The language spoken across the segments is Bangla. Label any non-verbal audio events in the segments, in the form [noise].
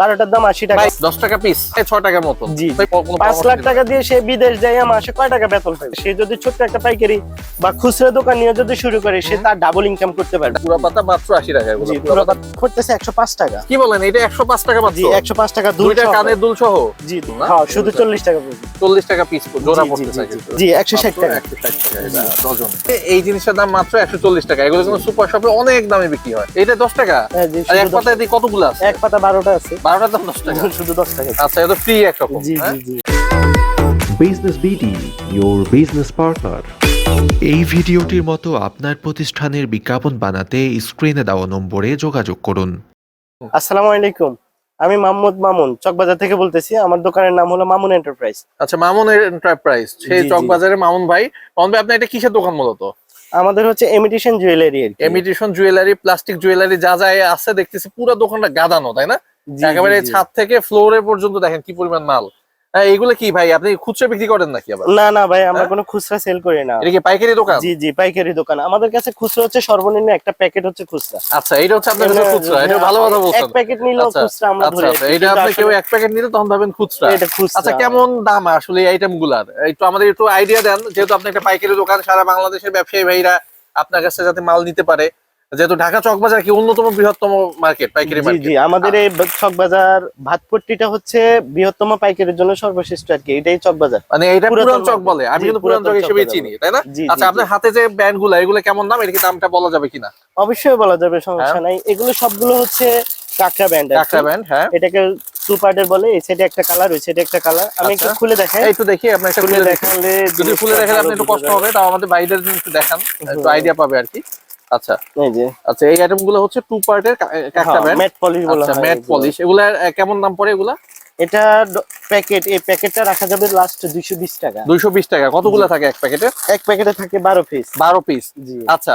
বারোটার দাম আশি টাকা। দশ টাকা পিস ছয় টাকার মতো জি, পাঁচ লাখ টাকা দিয়ে সে বিদেশ যায় মাসে কয় টাকা বেতন পাই সে যদি ছোট্ট একটা পাইকারি বা খুচরা দোকান নিয়ে যদি শুরু করে সে তার ডাবল ইনকাম করতে পারবে। পুরা পাতা মাত্র আশি টাকা। জি পুরো পাতা- করতেছে একশো পাঁচ টাকা। কি বলেন এটা একশো পাঁচ টাকা মাত্র? জি একশো পাঁচ টাকা দুই দুইটা কানের দুল সহ? জি হ্যাঁ শুধু চল্লিশ টাকা। চল্লিশ টাকা পিস জোড়া জি, জি, পড়তে জি, চাই জি, জি একশো ষাট টাকা। একশো ষাট টাকা এটা ডজন। এই জিনিসটার দাম মাত্র একশো চল্লিশ টাকা এগুলো কিন্তু সুপার শপে অনেক দামে বিক্রি হয়। এটা দশ টাকা? হ্যাঁ, আর এক দশ- পাতায় দিয়ে কতগুলো আছে? এক পাতা বারোটা আছে। বারোটার দাম দশ টাকা। [laughs] শুধু দশ টাকা। আচ্ছা এটা ফ্রি একরকম জি হ্যাঁ? জি। জি business BD your business partner. এই ভিডিওটির মতো আপনার প্রতিষ্ঠানের বিজ্ঞাপন বানাতে স্ক্রিনে দেওয়া নম্বরে যোগাযোগ করুন। আসসালামু আলাইকুম। আমি মাহমুদ মামুন চকবাজার থেকে বলতেছি। আমার দোকানের নাম হলো মামুন এন্টারপ্রাইজ আচ্ছা মামুন এন্টারপ্রাইজ সেই জি। মামুন ভাই। মামুন ভাই আপনার এটা কিসের দোকান মূলত? আমাদের হচ্ছে এমিটেশন জুয়েলারি আর কি। এমিটেশন জুয়েলারি প্লাস্টিক জুয়েলারি যা যা আছে দেখতেছি পুরো দোকানটা গাদানো তাই না? একেবারে। ছাদ থেকে ফ্লোরে পর্যন্ত দেখেন কি পরিমাণ মাল। হ্যাঁ এগুলো কি ভাই? আপনি খুচরা বিক্রি করেন নাকি আবার? না না ভাই আমরা হ্যাঁ? কোনো খুচরা সেল করি না। এটা কি পাইকারি দোকান? জি জি পাইকারি দোকান। আমাদের কাছে খুচরা হচ্ছে সর্বনিম্ন একটা প্যাকেট হচ্ছে খুচরা। আচ্ছা এটা হচ্ছে আপনার কাছে খুচরা। এটা ভালো কথা এক প্যাকেট নিলেও আচ্ছা, খুচরা আমরা আচ্ছা ধরে আচ্ছা এটা আপনি কেউ এক প্যাকেট নিলে তখন ভাবেন খুচরা। এটা খুচরা। আচ্ছা কেমন দাম আসলে এই আইটেমগুলার? একটু আমাদের একটু আইডিয়া দেন যেহেতু আপনি একটা পাইকারি দোকান সারা বাংলাদেশের ব্যবসায়ী ভাইরা আপনার কাছে যাতে মাল নিতে পারে যেহেতু ঢাকা চকবাজার কি অন্যতম বৃহত্তম মার্কেট পাইকারি মার্কেট জি আমাদের এই চকবাজার ভাতপট্টিটা হচ্ছে বৃহত্তম পাইকারির জন্য সর্বশ্রেষ্ঠ আর কি এটাই চকবাজার মানে এটা পুরান চক। বলে আমি কিন্তু পুরান চক হিসেবে চিনি তাই না? আচ্ছা আপনার হাতে যে ব্যান্ডগুলা এগুলো কেমন দাম? এটা কি দামটা বলা যাবে কিনা? অবশ্যই বলা যাবে সমস্যা হ্যাঁ। নাই। এগুলো সবগুলো হচ্ছে কাঁকড়া ব্যান্ড কাঁকড়া ব্যান্ড হ্যাঁ। এটাকে টু পার্টের বলে এই সাইডে একটা কালার ওই সাইডে একটা কালার আমি একটু আচ্ছা। খুলে দেখাই। এই একটু দেখি আপনি একটা খুলে খুলে দেখালে যদি খুলে দেখালে আপনি একটু কষ্ট হবে তাও আমাদের বাইরের জিনিস একটু দেখান একটু আইডিয়া পাবে আর কি। আচ্ছা। এই যে। আচ্ছা এই আইটেমগুলো হচ্ছে টু পার্টের এর ম্যাট পলিশ বলা আচ্ছা হয় ম্যাট। পলিশ এগুলা কেমন দাম পড়ে এগুলা? এটা প্যাকেট এই প্যাকেটটা রাখা যাবে লাস্ট দুইশো বিশ টাকা। দুইশো বিশ টাকা। কতগুলো থাকে এক প্যাকেটে? এক প্যাকেটে থাকে বারো পিস বারো পিস জি। আচ্ছা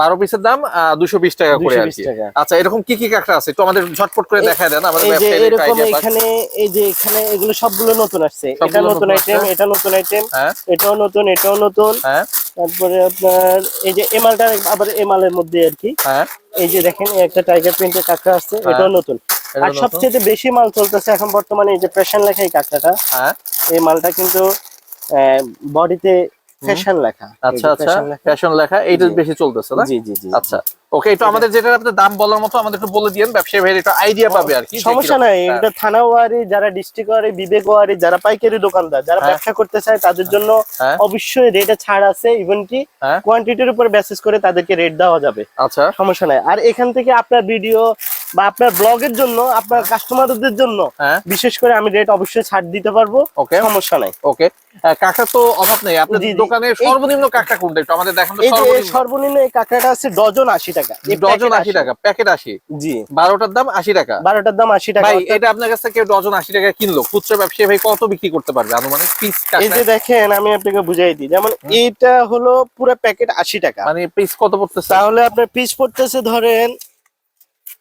বারো পিসের দাম দুশো বিশ টাকা করে আর কি। আচ্ছা এরকম কি কি কাঁকড়া আছে? একটু আমাদের ঝটপট করে দেখায় দেন আমাদের যে এরকম এখানে এই যে এখানে এগুলো সবগুলো নতুন আসছে। এটা নতুন নতুন আইটেম এটা নতুন আইটেম হ্যাঁ। এটাও নতুন এটাও নতুন। হ্যাঁ। তারপরে আপনার এই যে এমালটা আবার এমালের মধ্যে আর কি। হ্যাঁ। এই যে দেখেন একটা টাইগার প্রিন্টের কাঁকড়া হ্যাঁ। এটাও নতুন। এটাও আর। সবচেয়ে বেশি মাল চলতেছে এখন বর্তমানে এই যে ফ্যাশন লেখা এই কাঁকড়াটা হ্যাঁ। এই মালটা কিন্তু বডিতে ফ্যাশন লেখা। আচ্ছা আচ্ছা। ফ্যাশন লেখা। এইটা বেশি চলতেছে না? জি জি জি। আচ্ছা। ওকে একটু আমাদের যেটা আপনার দাম বলার মতো আমাদের একটু বলে দিয়েন ব্যবসায়ী ভাইয়ের একটু আইডিয়া পাবে আর কি সমস্যা নাই হ্যাঁ। এটা থানা ওয়ারি যারা ডিস্ট্রিক্ট ওয়ারি বিবেক ওয়ারি যারা পাইকারি দোকানদার যারা হ্যাঁ। ব্যবসা করতে চায় তাদের জন্য। অবশ্যই রেটে ছাড় আছে ইভেন কি। কোয়ান্টিটির উপর বেসিস করে তাদেরকে রেট দেওয়া যাবে। আচ্ছা। সমস্যা নাই। আর এখান থেকে আপনার ভিডিও বা আপনার ব্লগের জন্য আপনার কাস্টমারদের জন্য হ্যাঁ। বিশেষ করে আমি রেট অবশ্যই ছাড় দিতে পারব ওকে সমস্যা নাই। ওকে কাঁকড়া তো অভাব নেই। আপনার। দোকানে সর্বনিম্ন কাঁকড়া কোনটা? একটু আমাদের দেখান তো এই যে সর্বনিম্ন। এই কাঁকড়াটা আছে ডজন আশি টাকা। ডজন packet আশি টাকা প্যাকেট আশি। জি। বারোটার দাম আশি টাকা। বারোটার দাম আশি টাকা। ভাই এটা আপনার কাছে কেউ ডজন আশি টাকা কিনলো? খুচরা ব্যবসায়ী ভাই কত বিক্রি করতে পারবে? আনুমানিক পিস এই যে দেখেন আমি আপনাকে বুঝাই দিই। যেমন এইটা হলো পুরো প্যাকেট আশি টাকা। মানে পিস কত পড়তেছে? তাহলে আপনার পিস পড়তেছে ধরেন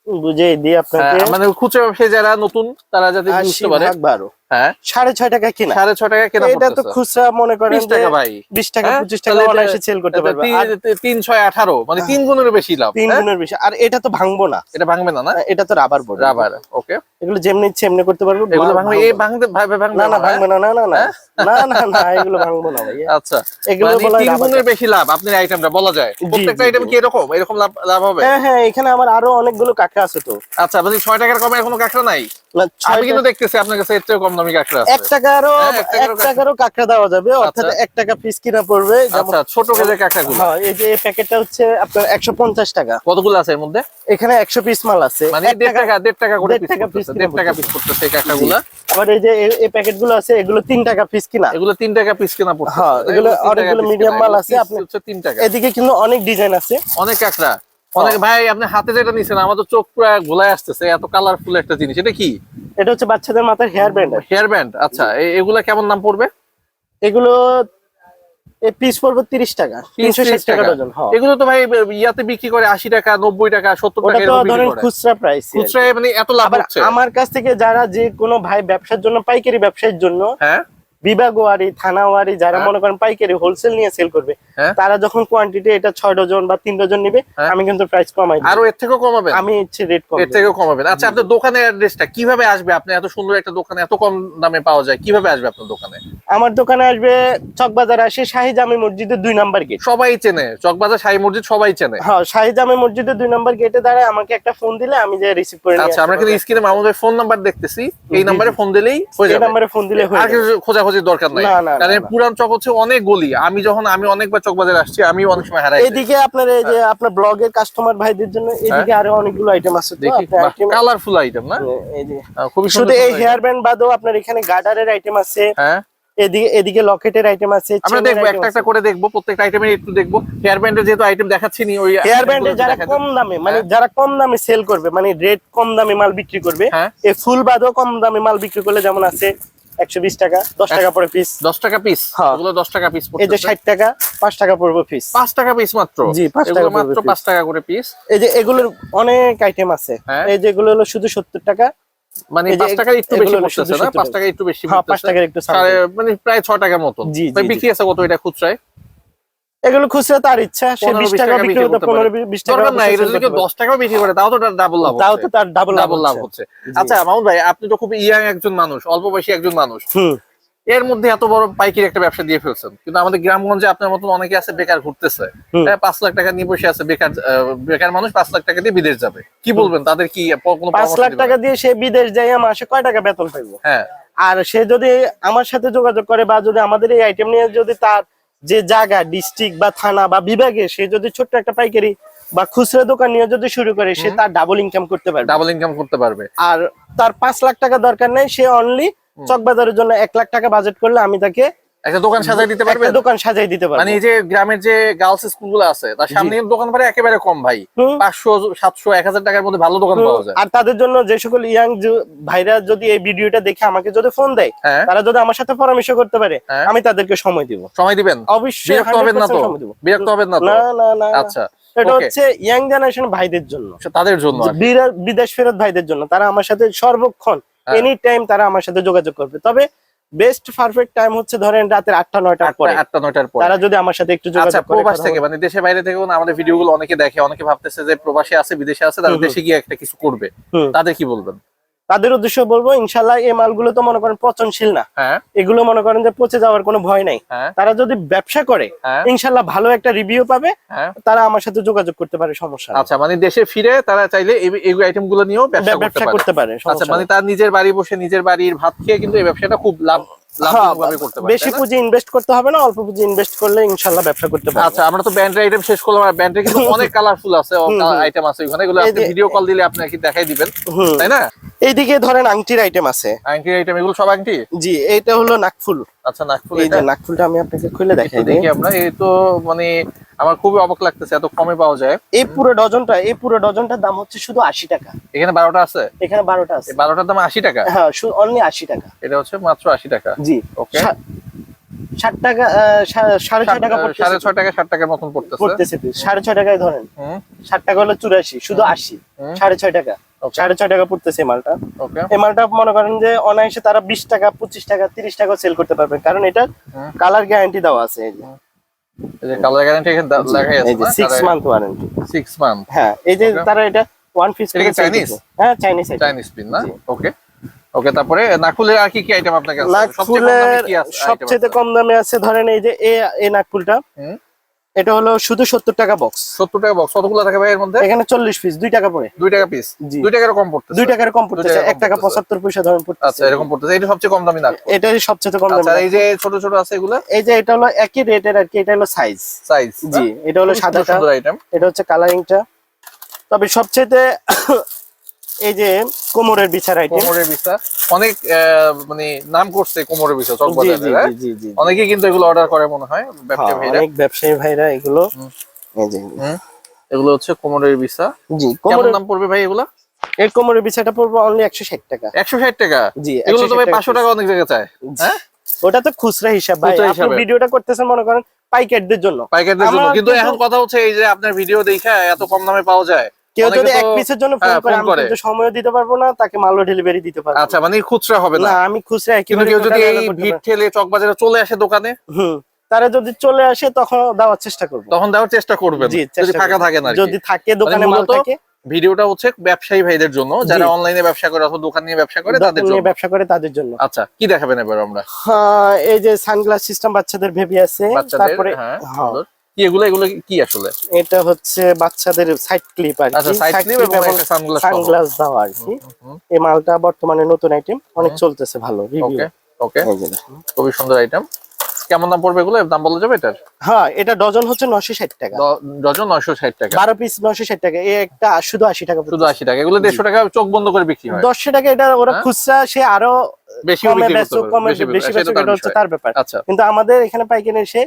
বুঝাই দিই আপনাকে। মানে খুচরা ব্যবসায়ী যারা নতুন তারা যাতে বুঝতে পারে। ভাগ বারো। হ্যাঁ? সাড়ে ছয় টাকা কিনা। সাড়ে ছ টাকা কেনা এটা তো খুচরা মনে করেন বিশ টাকা ভাই। বিশ টাকা হ্যাঁ? পঁচিশ টাকা অনায়াসে সেল করতে পারবে। তিন- তিন ছয় আঠারো মানে তিন গুণের বেশি লাভ তিন হ্যাঁ? গুণের বেশি। আর এটা তো ভাঙবো না। এটা ভাঙবে না না? এটা তো রাবার বোর্ড রাবার ওকে এগুলো যেমনি ইচ্ছে এমনি করতে পারব এগুলো ভাঙবে ভাঙবো না। ভাঙতে ভাবে ভাঙবে না না না, ভাঙবে না না না না। না না না এগুলো ভাঙবো না ভাইয়া। আচ্ছা। এগুলো মানে বলা তিন গুণের বেশি লাভ আপনার আইটেমটা বলা যায়। প্রত্যেকটা আইটেম কি এরকম? এরকম লাভ লাভ হবে? হ্যাঁ হ্যাঁ এখানে আমার আরও অনেকগুলো কাঁকড়া আছে তো। আচ্ছা মানে ছয় টাকার কমে এখনও কাঁকড়া নাই? ছয় আমি কিন্তু দেখতেছি আপনার কাছে এর চেয়ে কম দামি কাঁকড়া আছে। টাকারও হ্যাঁ, এক টাকারও কাঁকড়া। দেওয়া যাবে অর্থাৎ আচ্ছা। এক টাকা পিস কিনা পড়বে আচ্ছা ছোট কেজের কাঁকড়া গুলো হ্যাঁ এই যে এই প্যাকেটটা হচ্ছে আপনার একশো পঞ্চাশ টাকা। কতগুলো আছে এর মধ্যে? এখানে একশো পিস মাল আছে। মানে এক দেড় টাকা দেড় টাকা করে পিস টাকা piece করতেছে কিনা দেড় টাকা পিস করতেছে এই কাঁকড়া গুলা আবার এই যে এই- এই প্যাকেটগুলো আছে এগুলো তিন টাকা পিস কিনা। এগুলো তিন টাকা পিস কেনা পড়ছে হ্যাঁ, এগুলো অনেকগুলো medium মাল আছে, আপনি- হচ্ছে তিন টাকা। এদিকে কিন্তু অনেক ডিজাইন আছে। অনেক কাঁকড়া। অনেক ভাই আপনি হাতে যেটা নিছেন আমার তো চোখ পুরো গোলায় আসতেছে এত কালারফুল একটা জিনিস। এটা কি? এটা হচ্ছে বাচ্চাদের মাথার হেয়ার ব্যান্ড হেয়ার ব্যান্ড আচ্ছা এগুলা কেমন দাম পড়বে? এগুলো এই পিস পড়বে তিরিশ টাকা তিনশো ষাট টাকা ডজন হ্যাঁ। এগুলো তো ভাই ইয়াতে বিক্রি করে আশি টাকা নব্বই টাকা সত্তর ওটা টাকা তো এরকম বিক্রি করে। খুচরা প্রাইস মানে এত লাভ হচ্ছে? আমার কাছ থেকে যারা যে কোনো ভাই ব্যবসার জন্য পাইকারি ব্যবসার জন্য হ্যাঁ? বিভাগওয়ারি থানাওয়ারি যারা হ্যাঁ। মনে করেন পাইকারি হোলসেল নিয়ে সেল করবে হ্যাঁ। তারা যখন কোয়ান্টিটি এটা ছয় ডজন বা তিন ডজন নিবে হ্যাঁ। আমি কিন্তু প্রাইস কমাই আরও এর থেকেও কমাবেন? আমি ইচ্ছে রেট কম এর থেকেও কমাবেন। আচ্ছা আপনার দোকানের অ্যাড্রেসটা কীভাবে আসবে? আপনি এত সুন্দর একটা দোকানে এত কম দামে পাওয়া যায় কীভাবে আসবে আপনার দোকানে? আমার দোকানে আসবে চকবাজার আসে শাহী জামি মসজিদের দুই নাম্বার গেট সবাই চেনে চকবাজার শাহী মসজিদ সবাই চেনে। হ্যাঁ শাহি জামি মসজিদের দুই নাম্বার গেটে দাঁড়ায় আমাকে একটা ফোন দিলে আমি যে রিসিভ করে আচ্ছা আমরা কিন্তু স্ক্রিনে মামুদের ফোন নাম্বার দেখতেছি এই নাম্বারে ফোন দিলেই হয়ে এই নাম্বারে ফোন দিলে হয়ে আর যাবে। কিছু খোঁজাখুঁজির দরকার নাই। কারণ। পুরান চক হচ্ছে অনেক গলি। আমি যখন আমি অনেকবার চকবাজারে আসছি আমি অনেক সময় হারাই এদিকে আপনার এই যে আপনার ব্লগের কাস্টমার ভাইদের জন্য এদিকে আরও অনেকগুলো আইটেম আছে হ্যাঁ। দেখি কালারফুল আইটেম না? খুবই শুধু সুন্দর এই হেয়ার ব্যান্ড বাদও আপনার এখানে গার্ডারের আইটেম আছে। হ্যাঁ। এদিকে এদিকে লকেটের আইটেম আছে আমরা দেখব একটা একটা করে দেখব প্রত্যেকটা আইটেমের একটু দেখব। হেয়ার ব্যান্ডের যেহেতু আইটেম দেখাচ্ছি নি ওই হেয়ার ব্যান্ডে যারা কম দামে মানে হ্যাঁ। যারা কম দামে সেল করবে মানে রেট কম দামে মাল বিক্রি করবে হ্যাঁ। এই ফুল বাদও কম দামে মাল বিক্রি করলে যেমন আছে একশো বিশ টাকা দশ টাকা পরে পিস দশ টাকা পিস হ্যাঁ। টাকা পিস এই যে ষাট টাকা পাঁচ টাকা পড়বে পিস পাঁচ টাকা পিস মাত্র? জি, পাঁচ টাকা মাত্র piece। পাঁচ টাকা করে পিস এই যে এগুলোর অনেক আইটেম আছে। হ্যাঁ। এই যে এগুলো হলো শুধু সত্তর টাকা। মানে এই যে একটু বেশি পড়তেছে না? 70 একটু বেশি হ্যাঁ পড়তেছে। টাকার একটু মানে প্রায় ছয় টাকার মতন জি, বিক্রি আছে কত এটা খুচরায়? এগুলো খুচরা তার ইচ্ছা সে বিশ টাকা টাকা বিক্রি করতে পনেরো বিশ টাকা এটা যদি দশ টাকাও বিক্রি করে তাও তো তার ডাবল লাভ তাও তো তার ডাবল ডাবল লাভ হচ্ছে। আচ্ছা মামুন ভাই আপনি তো খুব ইয়াং একজন মানুষ অল্প বয়সী একজন মানুষ। এর মধ্যে এত বড় পাইকারি একটা ব্যবসা দিয়ে ফেলছেন। কিন্তু আমাদের গ্রামগঞ্জে আপনার মতন অনেকে আছে বেকার ঘুরতেছে। হ্যাঁ, পাঁচ লাখ টাকা নিয়ে বসে আছে বেকার বেকার মানুষ পাঁচ লাখ টাকা দিয়ে বিদেশ যাবে। কি বলবেন? তাদের কি কোনো পাঁচ লাখ টাকা দিয়ে সে বিদেশ যায় মাসে কয় টাকা বেতন পাইবো? হ্যাঁ। আর সে যদি আমার সাথে যোগাযোগ করে বা যদি আমাদের এই আইটেম নিয়ে যদি তার যে জায়গা ডিস্ট্রিক্ট বা থানা বা বিভাগে সে যদি ছোট্ট একটা পাইকারি বা খুচরা দোকান নিয়ে যদি শুরু করে সে তার ডাবল ইনকাম করতে পারবে। ডাবল ইনকাম করতে পারবে। আর তার পাঁচ লাখ টাকা দরকার নেই সে অনলি চকবাজারের জন্য এক লাখ টাকা বাজেট করলে আমি তাকে একটা দোকান সাজাই দিতে পারবে দোকান সাজাই দিতে মানে এই যে গ্রামের যে গার্লস স্কুলগুলো আছে তার সামনে দোকান ভাড়া একেবারে কম ভাই। পাঁচশো সাতশো এক হাজার টাকার মধ্যে ভালো দোকান পাওয়া যায়। আর তাদের জন্য যে সকল ইয়াং ভাইরা যদি এই ভিডিওটা দেখে আমাকে যদি ফোন দেয় হ্যাঁ। তারা যদি আমার সাথে পরামর্শ করতে পারে হ্যাঁ। আমি তাদেরকে সময় দিব। সময় দিবেন? অবশ্যই বিরক্ত হবেন না তো? 100% সময় দিব। বিরক্ত হবেন না তো? না না না। আচ্ছা এটা হচ্ছে ইয়াং জেনারেশন ভাইদের জন্য। আচ্ছা, তাদের জন্য বিদেশ ফেরত ভাইদের জন্য। তারা আমার সাথে সর্বক্ষণ হ্যাঁ। এনি টাইম তারা আমার সাথে যোগাযোগ করবে। তবে বেস্ট পারফেক্ট টাইম হচ্ছে ধরেন রাতের আটটা নয়টার পরে। আটটা নয়টার পরে। তারা যদি আমার সাথে একটু আচ্ছা যোগাযোগ করে প্রবাস থেকে মানে দেশের বাইরে থেকে আমাদের ভিডিও গুলো অনেকে দেখে অনেকে ভাবতেছে যে প্রবাসী আছে বিদেশে আছে তারা। দেশে গিয়ে একটা কিছু করবে। তাদের কি বলবেন? তাদের উদ্দেশ্য বলব ইনশাল্লাহ এই মালগুলো তো মনে করেন পচনশীল না। হ্যাঁ। এগুলো মনে করেন যে পচে যাওয়ার কোনো ভয় নাই। হ্যাঁ। তারা যদি ব্যবসা করে হ্যাঁ। ইনশাল্লাহ ভালো একটা রিভিউ পাবে তারা আমার সাথে যোগাযোগ করতে পারে সমস্যা আচ্ছা মানে দেশে ফিরে তারা চাইলে এই- আইটেমগুলো নিয়েও ব্যবসা করতে পারে। আচ্ছা মানে। তার নিজের বাড়ি বসে নিজের বাড়ির ভাত খেয়ে কিন্তু এই ব্যবসাটা খুব লাভ হ্যাঁ, বেশি পুঁজি ইনভেস্ট করতে হবে না অল্প পুঁজি ইনভেস্ট করলে ইনশাল্লাহ ব্যবসা করতে পারবে। আচ্ছা আমরা তো ব্যান্ডের আইটেম শেষ করলাম আর ব্যান্ডের কিন্তু অনেক কালারফুল আছে। আইটেম আছে ওখানে এগুলো আপনি ভিডিও কল দিলে আপনাকে দেখাই দিবেন হুম। তাই না? এইদিকে ধরেন আংটির আইটেম আছে। আংটির আইটেম এগুলো সব আংটি? জি এইটা হলো নাকফুল। আচ্ছা এই যে নাকফুলটা আমি আপনাকে খুলে দেখাই দিই। দেখি আমরা এই তো মানে আমার খুবই অবাক লাগতেছে এত কমে পাওয়া যায়। এই পুরো ডজনটা এই পুরো ডজনটার দাম হচ্ছে শুধু আশি টাকা। এখানে বারোটা আছে? এখানে বারোটা আছে। বারোটার দাম আশি টাকা? হ্যাঁ অনলি আশি টাকা। এটা হচ্ছে মাত্র আশি টাকা। জি। ওকে ষাট টাকা সাড়ে ছয় টাকা সাড়ে ছয় টাকা ষাট টাকার মতন পড়তেছে। পড়তেছে সাড়ে ছয় টাকায় ধরেন। ষাট টাকা হলো চুরাশি শুধু আশি। সাড়ে ছয় টাকা. সাড়ে ছয় টাকা পড়তেছে এই মালটা। ওকে এই মালটা মনে করেন যে অনায়াসে তারা বিশ টাকা পঁচিশ টাকা তিরিশ টাকা সেল করতে পারবে। কারণ এটা কালার গ্যারান্টি দেওয়া আছে এই যে। কালার গ্যারান্টি এখানে দা- আছে এই সিক্স মান্থ ওয়ারেন্টি মান্থ হ্যাঁ এই যে তারা এটা ওয়ান পিস এটা হ্যাঁ চাইনিজ চাইনিজ পিন না? ওকে ওকে তারপরে নাকুলের আর কি কি আইটেম আপনার কাছে? সবচেয়ে কম দামে আছে ধরেন এই যে এ- এই নাকফুলটা হুম। এটা হলো শুধু সত্তর টাকা বক্স সত্তর টাকা বক্স কতগুলো থাকে ভাই এর মধ্যে? এখানে চল্লিশ পিস দুই টাকা পড়ে। দুই টাকা পিস। দুই টাকার কম পড়তেছে। দুই টাকার কম কম এক টাকা। পঁচাত্তর পয়সা ধরেন আচ্ছা এরকম পড়তেছে। এটা সবচেয়ে কম দামি নাকফুল এটাই সবচেয়ে কম আচ্ছা এই যে ছোট ছোট আছে এগুলা? এই যে এটা হলো একই রেটের আর কি এটা হলো সাইজ সাইজ জি এটা হলো সাদাটা। এটা হচ্ছে কালারিংটা তবে সবচেয়ে এই যে কোমরের বিছার আইটেম কোমরের বিছা। অনেক মানে নাম করছে কোমরের বিছা চকবাজারে হ্যাঁ? অনেকেই কিন্তু এগুলো অর্ডার করে মনে হয় ব্যবসায়ী হ্যাঁ, ভাইরা। অনেক ব্যবসায়ী ভাইরা এগুলো এই যে এগুলো হচ্ছে কোমরের বিছা। জি কোমরের দাম পড়বে ভাই এগুলা? এই কোমরের বিছাটা পড়বে অনলি একশো ষাট টাকা। একশো ষাট টাকা? জি এগুলো তো ভাই টাকা পাঁচশো piece। টাকা অনেক জায়গায় চায় হ্যাঁ? ওটা তো খুচরা হিসাব ভাই। আপনি। ভিডিওটা করতেছেন মনে করেন পাইকারদের জন্য। পাইকারদের জন্য। কিন্তু- এখন কথা হচ্ছে এই যে আপনার ভিডিও দেখা এত কম দামে পাওয়া যায়। কেউ যদি এক পিসের জন্য ফোন হ্যাঁ, করে আমি। কিন্তু সময় দিতে পারব না তাকে মালও ডেলিভারি দিতে পারব আচ্ছা মানে খুচরা হবে না? আমি খুচরা কিন্তু কেউ যদি এই ভিড় ঠেলে চকবাজারে চলে আসে দোকানে? হুম তারা যদি চলে আসে তখন দেওয়ার চেষ্টা করব। তখন দেওয়ার চেষ্টা করবেন। জি যদি ফাঁকা থাকে না যদি থাকে দোকানে মাল থাকে। ভিডিওটা হচ্ছে ব্যবসায়ী ভাইদের জন্য যারা অনলাইনে ব্যবসা করে অথবা দোকান নিয়ে ব্যবসা করে তাদের নিয়ে জন্য। ব্যবসা করে তাদের জন্য। আচ্ছা কি দেখাবেন এবার আমরা? হ্যাঁ, এই যে সানগ্লাস সিস্টেম বাচ্চাদের ভেবি আছে। তারপরে হ্যাঁ হ্যাঁ। কি এগুলো এগুলো কি আসলে? এটা হচ্ছে বাচ্চাদের সাইড ক্লিপ আর আচ্ছা সাইড ক্লিপ এবং এবং একটা সানগ্লাস সানগ্লাস দেওয়া আর কি। এই মালটা বর্তমানে নতুন আইটেম অনেক চলতেছে ভালো ওকে ওকে খুবই সুন্দর আইটেম কেমন দাম পড়বে এগুলো? দাম বলা যাবে এটার? হ্যাঁ এটা ডজন হচ্ছে নশো ষাট টাকা। ডজন নয়শো ষাট টাকা। বারো পিস নশো ষাট টাকা। এই একটা শুধু আশি টাকা শুধু আশি টাকা। এগুলো দেড়শো টাকা চোখ বন্ধ করে বিক্রি হয়। দশশো টাকা এটা ওরা হ্যাঁ? খুচরা সে আরও বেশি বিক্রি করতে বেশি বেশি এটা হচ্ছে। তার ব্যাপার। আচ্ছা। কিন্তু আমাদের এখানে পাইকারি এসে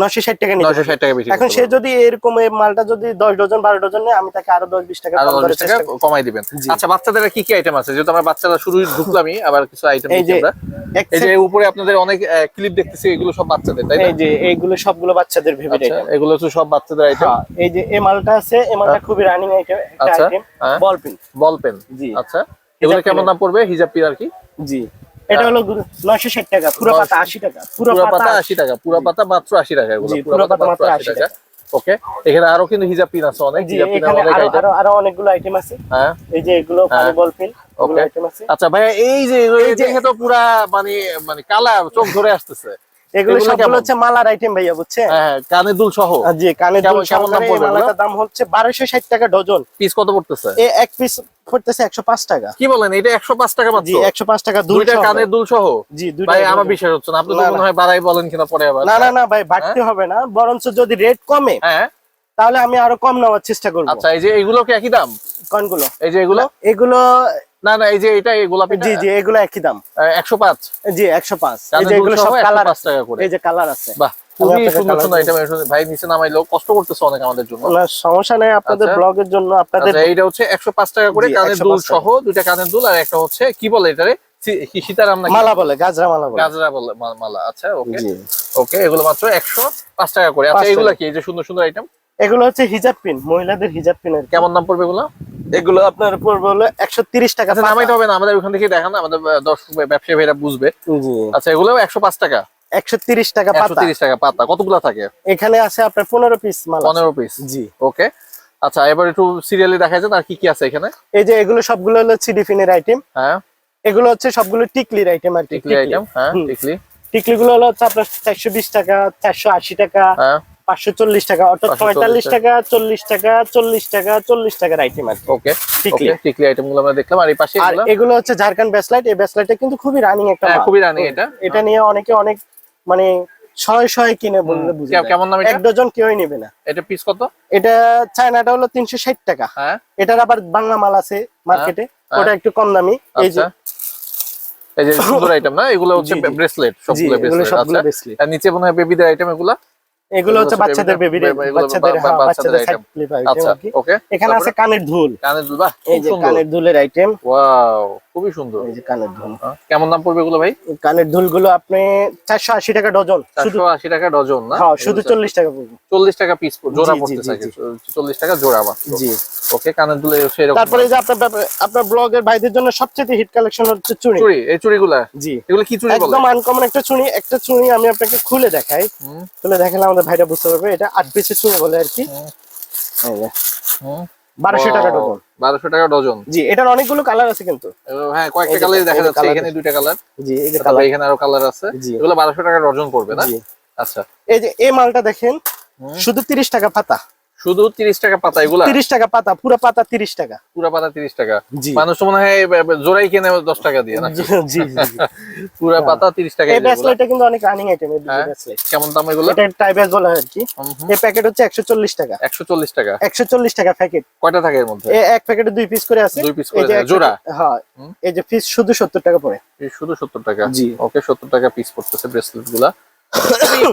নশো ষাট টাকা নয়শো ষাট টাকা বেশি এখন সে যদি এরকম এই মালটা যদি দশ ডজন বারো ডজন নেয় আমি তাকে আরও দশ বিশ টাকা কমাই দিবেন। আচ্ছা বাচ্চাদের কি কি আইটেম আছে? যেহেতু আমরা বাচ্চারা শুরু ঢুকলামই আবার কিছু আইটেম এই যে আমরা। এক এই যে set- উপরে আপনাদের অনেক ক্লিপ দেখতেছি এগুলো সব বাচ্চাদের তাই এই যে এইগুলো সবগুলো বাচ্চাদের ভেবে আচ্ছা, এগুলো হচ্ছে সব বাচ্চাদের আইটেম হ্যাঁ এই যে এই মালটা আছে এই মালটা খুবই রানিং আইটেম আচ্ছা। বল পিন বল পেন জি। আচ্ছা এগুলো কেমন দাম পড়বে? হিজাব পিন আর কি? জি। এটা হলো নয়শো ষাট টাকা পুরো পাতা আশি টাকা পুরো পাতা পাতা আশি টাকা পুরো পাতা মাত্র আশি টাকা এগুলো পুরো পাতা মাত্র মাত্র 80 টাকা। ওকে এখানে আরও কিন্তু হিজাব পিন আছে অনেক হিজাব পিন অনেক আরও আইটেম আরও আরও অনেকগুলো আইটেম আছে। হ্যাঁ। এই যে এগুলো। বল পিন ওকে আইটেম আছে। আচ্ছা ভাইয়া এই যে এই যে- তো পুরা মানে মানে কালা চোখ ধরে আসতেছে। এগুলো সবগুলো হচ্ছে মালার আইটেম ভাইয়া বুঝছেন? হ্যাঁ হ্যাঁ, দুল সহ। জি কেমন- দুল কেমন দাম মালাটার হচ্ছে বারোশো ষাট টাকা ডজন। পিস কত পড়তেছে? এক পিস পড়তেছে টাকা। কি বলেন এটা একশো পাঁচ টাকা মাত্র? জি টাকা দুল দুইটা দুল সহ? জি দুইটা ভাই আমার বিশ্বাস হচ্ছে না। আপনি তো মনে হয় বাড়াই বলেন কিনা পরে আবার। না না না ভাই বাড়তে হবে না। বরঞ্চ যদি রেট কমে হ্যাঁ। তাহলে আমি আরও কম নেওয়ার চেষ্টা করব। আচ্ছা এই যে এগুলো কি একই দাম? কোনগুলো। এই যে এগুলো? এগুলো না না এই যে এটা এই গোলাপি জি জি এগুলো একই দাম। একশো পাঁচ। জি একশো পাঁচ। এই যে এগুলো সব কালার পাঁচ টাকা করে। এই যে কালার আছে। বাহ খুবই সুন্দর সুন্দর আইটেম ভাই নিচে নামাইলো কষ্ট করতেছে অনেক আমাদের জন্য। না সমস্যা নেই আপনাদের আচ্ছা। ব্লগের জন্য আপনাদের আচ্ছা এইটা হচ্ছে একশো পাঁচ টাকা করে কানের দুল সহ দুইটা কানের দুল আর একটা হচ্ছে কি বলে এটারে? সীতারাম নাকি? মালা বলে গাজরা মালা বলে। গাজরা বলে মালা আচ্ছা ওকে। ওকে এগুলো মাত্র একশো পাঁচ টাকা করে। আচ্ছা এগুলো কি? এই যে সুন্দর সুন্দর আইটেম এগুলো হচ্ছে হিজাব পিন মহিলাদের হিজাব পিনের কেমন দাম পড়বে এগুলো? এগুলো আপনার পড়বে হলো একশো তিরিশ টাকা। আচ্ছা নামাইতে হবে না আমাদের ওখান থেকে দেখান আমাদের দর্শক ব্যবসায়ী ভাইরা বুঝবে। আচ্ছা এগুলো একশো পাঁচ টাকা। একশো তিরিশ টাকা পাতা। তিরিশ টাকা পাতা কতগুলা থাকে? এখানে আছে আপনার পনেরো পিস মাল পনেরো পিস জি। ওকে আচ্ছা এবার একটু সিরিয়ালি দেখা যায় আর কি কি আছে এখানে? এই যে এগুলো সবগুলো হলো সিডি পিনের আইটেম হ্যাঁ। এগুলো হচ্ছে সবগুলো টিকলির আইটেম আর টিকলি আইটেম হ্যাঁ টিকলি টিকলি। গুলো হলো হচ্ছে আপনার চারশো বিশ টাকা চারশো আশি টাকা। হ্যাঁ। পাঁচশো চল্লিশ টাকা অর্থাৎ পঁয়তাল্লিশ টাকা চল্লিশ টাকা চল্লিশ টাকা চল্লিশ টাকার আইটেম ওকে টিকলি আইটেমগুলো আমরা দেখলাম। আর এই পাশে আর এগুলো? হচ্ছে ঝাড়খন্ড ব্যাসলাইট এই ব্যাসলাইটটা কিন্তু খুবই রানিং একটা হ্যাঁ, খুবই running এটা। এটা নিয়ে অনেকে অনেক মানে ছয় ছয় কিনে বললে বুঝে কেমন দাম এক ডজন কেউই নেবে না। এটা পিস কত? এটা চায়নাটা হলো তিনশো ষাট টাকা। হ্যাঁ। এটার আবার বাংলা মাল আছে মার্কেটে হ্যাঁ। ওটা একটু কম দামি। এই যে আচ্ছা। এই যে সুন্দর আইটেম না? এগুলো হচ্ছে। [laughs] ব্রেসলেট সবগুলো ব্রেসলেট আচ্ছা। আর নিচে মনে হয় বেবিদের আইটেম এগুলো? এগুলো হচ্ছে বাচ্চাদের বেবি বাচ্চাদের বাচ্চাদের আইটেম সাইড ক্লিপ আচ্ছা ওকে এখানে আছে কানের ধুল। কানের দুল বাহ এই যে কানের ধুলের আইটেম ওয়াও খুবই সুন্দর। এই যে কানের দুল কেমন দাম পড়বে এগুলো ভাই? কানের দুলগুলো আপনি চারশো আশি টাকা ডজন। চারশো আশি টাকা ডজন না? হ্যাঁ শুধু চল্লিশ টাকা পড়বে। চল্লিশ টাকা পিস জোড়া পড়তে থাকে। চল্লিশ টাকা জোড়া মাত্র। জি। ওকে কানের দুলে সেরকম। তারপরে যে আপনার আপনার ব্লগের ভাইদের জন্য সবচেয়ে হিট কালেকশন হচ্ছে চুড়ি। চুড়ি এই চুড়িগুলা? জি। এগুলো কি চুড়ি একদম আনকমন একটা চুড়ি। একটা চুড়ি আমি আপনাকে খুলে দেখাই। খুলে দেখালে আমাদের ভাইরা বুঝতে পারবে এটা আট পিসের চুড়ি বলে আর কি। হুম। বারোশো টাকা ডজন। বারোশো টাকা ডজন। জি এটার অনেকগুলো কালার আছে কিন্তু। হ্যাঁ কয়েকটা কালার দেখা যাচ্ছে এখানে দুইটা কালার। জি এই কালার। এখানে আরও কালার আছে। এগুলো বারোশো টাকা ডজন পড়বে না? আচ্ছা। এই যে এই মালটা দেখেন শুধু তিরিশ টাকা পাতা। শুধু তিরিশ টাকা পাতা এগুলা? তিরিশ টাকা পাতা পুরো পাতা তিরিশ টাকা। পুরা পাতা তিরিশ টাকা? জি। মানুষ মনে হয় জোড়াই কিনে দশ টাকা দিয়ে না? জি জি। [laughs] পুরা পাতা তিরিশ টাকা এই এগুলা। ব্যাসলাইটটা কিন্তু অনেক রানিং আইটেম এই হ্যাঁ। ব্যাসলাইট কেমন দাম এগুলো? এটা টাইব্যাস বলা হয় আর কি। এই প্যাকেট হচ্ছে একশো চল্লিশ টাকা। একশো চল্লিশ টাকা? একশো চল্লিশ টাকা প্যাকেট কয়টা থাকে এর মধ্যে? এক প্যাকেটে দুই পিস করে আছে। দুই এই করে জোড়া? হ্যাঁ। এই যে পিস শুধু সত্তর টাকা পড়ে। এই শুধু সত্তর টাকা? জি। ওকে সত্তর টাকা পিস পড়তেছে ব্রেসলেটগুলা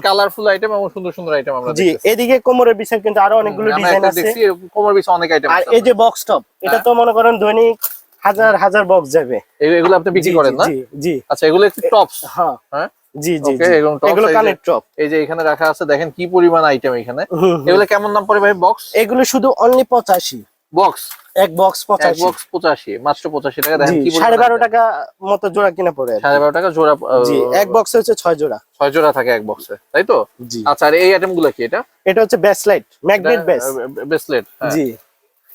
কালারফুল আইটেম এবং সুন্দর সুন্দর আইটেম আমরা জি এদিকে কোমরের বিছার কিন্তু আরও অনেকগুলো ডিজাইন আছে। দেখছি কোমর পিস অনেক আইটেম আর এই যে বক্স টপ এটা হ্যাঁ। তো মনে করেন দৈনিক হাজার হাজার বক্স যাবে। এগুলো আপনি বিক্রি করেন না? জি জি। আচ্ছা এগুলো একটু টপস হ্যাঁ। হ্যাঁ? জি জি। এগুলো কানের টপ এই যে এখানে রাখা আছে দেখেন কি পরিমাণ আইটেম এখানে। এগুলো কেমন দাম পড়ে ভাই বক্স এগুলো শুধু অনলি পঁচাশি। বক্স? এক বক্স পঁচাশি। বক্স পঁচাশি মাত্র পঁচাশি টাকা। দেখেন কি সাড়ে বারো টাকা মতো জোড়া কিনা পড়ে। সাড়ে বারো টাকা জোড়া জি এক বক্সে হচ্ছে ছয় জোড়া। ছয় জোড়া থাকে এক বক্সে তাই তো? জি। আচ্ছা আর এই আইটেমগুলো কি এটা? এটা হচ্ছে ব্যাস লাইট ম্যাগনেট ব্যাস ব্রেসলেট জি।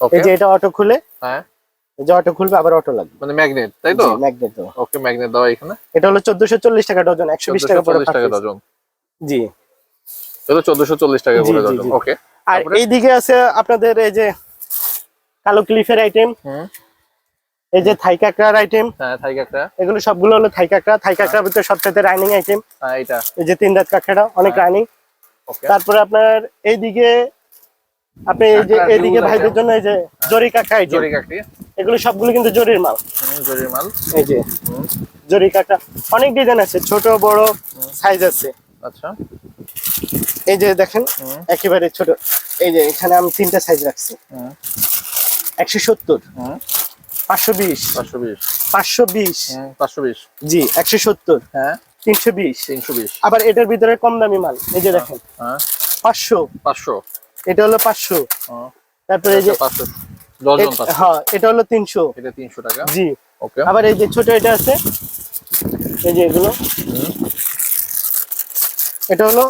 ওকে এই যে এটা অটো খুলে হ্যাঁ। যে অটো খুলবে আবার অটো লাগবে। মানে ম্যাগনেট তাই তো? ম্যাগনেট ওকে ম্যাগনেট দেওয়া এখানে। এটা হলো চোদ্দশো চল্লিশ টাকা ডজন একশো বিশ টাকা পরে 1440 টাকা ডজন। জি। এটা চোদ্দশো চল্লিশ টাকা জি, করে ডজন ওকে। আর এইদিকে আছে আপনাদের এই যে কালো ক্লিফের আইটেম এই যে থাই কাঁকড়ার আইটেম হ্যাঁ থাই কাঁকড়া। এগুলো সবগুলো হলো থাই কাঁকড়া। থাই কাঁকড়ার ভিতরে সবচেয়ে রানিং আইটেম হ্যাঁ এটা এই যে তিন দাঁত কাঁকড়াটা অনেক হ্যাঁ। রানিং ওকে তারপরে আপনার এইদিকে আপনি এই যে এইদিকে ভাইদের জন্য এই যে জরি কাঁকড়া আইটেম জরি কাঁকড়ি। এগুলো সবগুলো কিন্তু জরির মাল। জরির মাল। এই যে জরি কাঁকড়া। অনেক ডিজাইন আছে ছোট বড় সাইজ আছে। আচ্ছা। এই যে দেখেন একেবারে ছোট। এই যে এখানে আমি তিনটা সাইজ রাখছি। একশো সত্তর। পাঁচশো বিশ। পাঁচশো বিশ। পাঁচশো বিশ। পাঁচশো বিশ। জি একশো সত্তর। হ্যাঁ। তিনশো বিশ। তিনশো বিশ। আবার এটার ভিতরে কম দামি মাল। এই যে দেখেন। হ্যাঁ। পাঁচশো। পাঁচশো। এটা হলো পাঁচশো। হ্যাঁ, তারপরে এই যে পাঁচশো। হ্যাঁ এটা হলো তিনশো। এটা তিনশো টাকা? জি। ওকে। আবার এই যে ছোট এটা আছে। এই যে এগুলো। এটা হলো